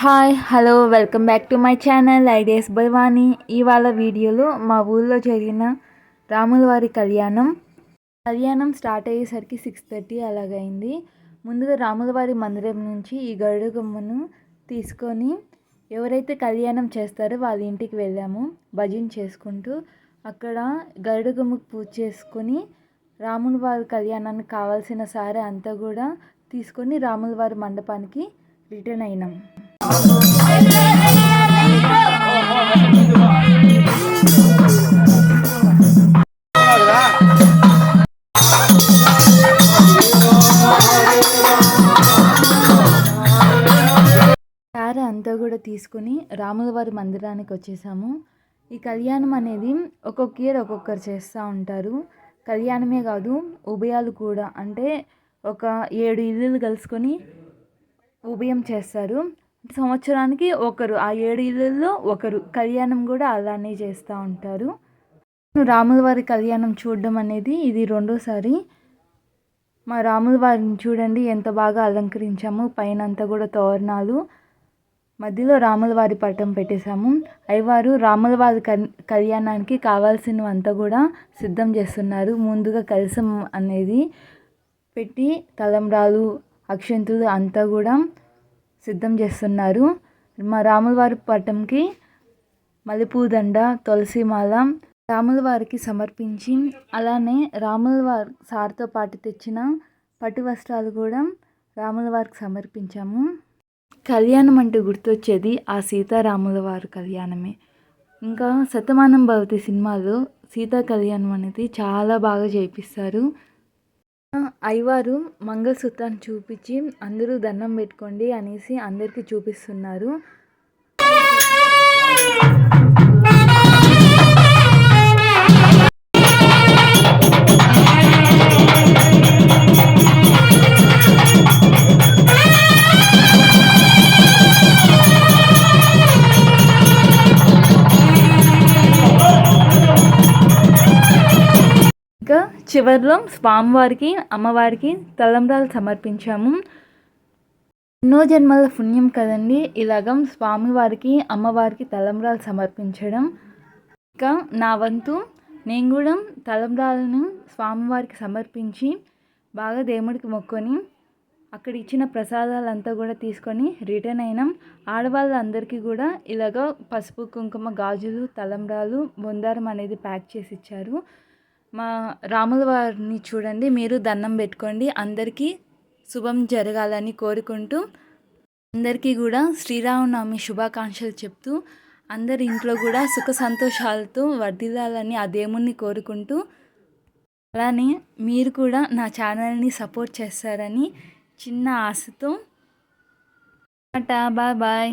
Hi hello welcome back to my channel ideas బైవాణి ఇవాళ వీడియోలో మా ఊళ్ళో జరిగిన రాముల వారి కళ్యాణం. కళ్యాణం స్టార్ట్ అయ్యేసరికి సిక్స్ థర్టీ అలాగైంది. ముందుగా రాముల వారి మందిరం నుంచి ఈ గరుడగమ్మను తీసుకొని ఎవరైతే కళ్యాణం చేస్తారో వాళ్ళ ఇంటికి వెళ్ళాము భజన చేసుకుంటూ. అక్కడ గరుడగమ్మకు పూజ చేసుకొని రాముల వారి కళ్యాణానికి కావాల్సిన సారే అంతా కూడా తీసుకొని రాముల వారి మండపానికి రిటర్న్ అయినాం. సారా అంతా కూడా తీసుకుని రాముల వారి మందిరానికి వచ్చేసాము. ఈ కళ్యాణం అనేది ఒక్కొక్క ఇయర్ ఒక్కొక్కరు చేస్తూ ఉంటారు. కళ్యాణమే కాదు ఉభయాలు కూడా. అంటే ఒక ఏడు ఇల్లులు కలుసుకొని ఉభయం చేస్తారు. సంవత్సరానికి ఒకరు ఆ ఏడు ఇళ్ళల్లో ఒకరు. కళ్యాణం కూడా అలానే చేస్తూ ఉంటారు. రాముల వారి కళ్యాణం చూడడం అనేది ఇది రెండోసారి. మా రాముల వారిని చూడండి ఎంత బాగా అలంకరించాము పైన అంతా కూడా తోరణాలు. మధ్యలో రాముల వారి పట్టం పెట్టేశాము. అయ్యవారు రాముల వారి కళ్యాణానికి కావాల్సినవంతా కూడా సిద్ధం చేస్తున్నారు. ముందుగా కలసం అనేది పెట్టి తలంబ్రాలు అక్షంతులు అంతా కూడా సిద్ధం చేస్తున్నారు. మా రాములవారి పటంకి మల్లెపూదండ తులసిమాల రాములవారికి రాముల వారికి సమర్పించి అలానే రాముల వారి సార్తో పాటు తెచ్చిన పట్టు వస్త్రాలు కూడా రాముల వారికి సమర్పించాము. కళ్యాణం అంటే గుర్తొచ్చేది ఆ సీతారాముల వారి కళ్యాణమే. ఇంకా శతమానం భవతి సినిమాలో సీతా కళ్యాణం అనేది చాలా బాగా చేపిస్తారు అయ్యవారు మంగళసూత్రాన్ని చూపించి అందరూ దండం పెట్టుకోండి అనేసి అందరికీ చూపిస్తున్నారు. చివరిలో స్వామివారికి అమ్మవారికి తలంబ్రాలు సమర్పించాము. ఎన్నో జన్మల పుణ్యం కదండి. ఇలాగ స్వామివారికి అమ్మవారికి తలంబ్రాలు సమర్పించడం. ఇంకా నా వంతు నేను కూడా తలంబ్రాలను స్వామివారికి సమర్పించి బాగా దేవుడికి మొక్కొని అక్కడ ఇచ్చిన ప్రసాదాలంతా కూడా తీసుకొని రిటర్న్ అయినాం. ఆడవాళ్ళందరికీ కూడా ఇలాగ పసుపు కుంకుమ గాజులు తలంబ్రాలు బొందారం అనేది ప్యాక్ చేసి ఇచ్చారు. మా రాముల వారిని చూడండి మీరు దండం పెట్టుకోండి. అందరికీ శుభం జరగాలని కోరుకుంటూ అందరికీ కూడా శ్రీరామనవమి శుభాకాంక్షలు చెప్తూ అందరి ఇంట్లో కూడా సుఖ సంతోషాలతో వర్ధిల్లాలని ఆ దేవుణ్ణి కోరుకుంటూ అలానే మీరు కూడా నా ఛానల్ని సపోర్ట్ చేస్తారని చిన్న ఆశతో. Bye bye.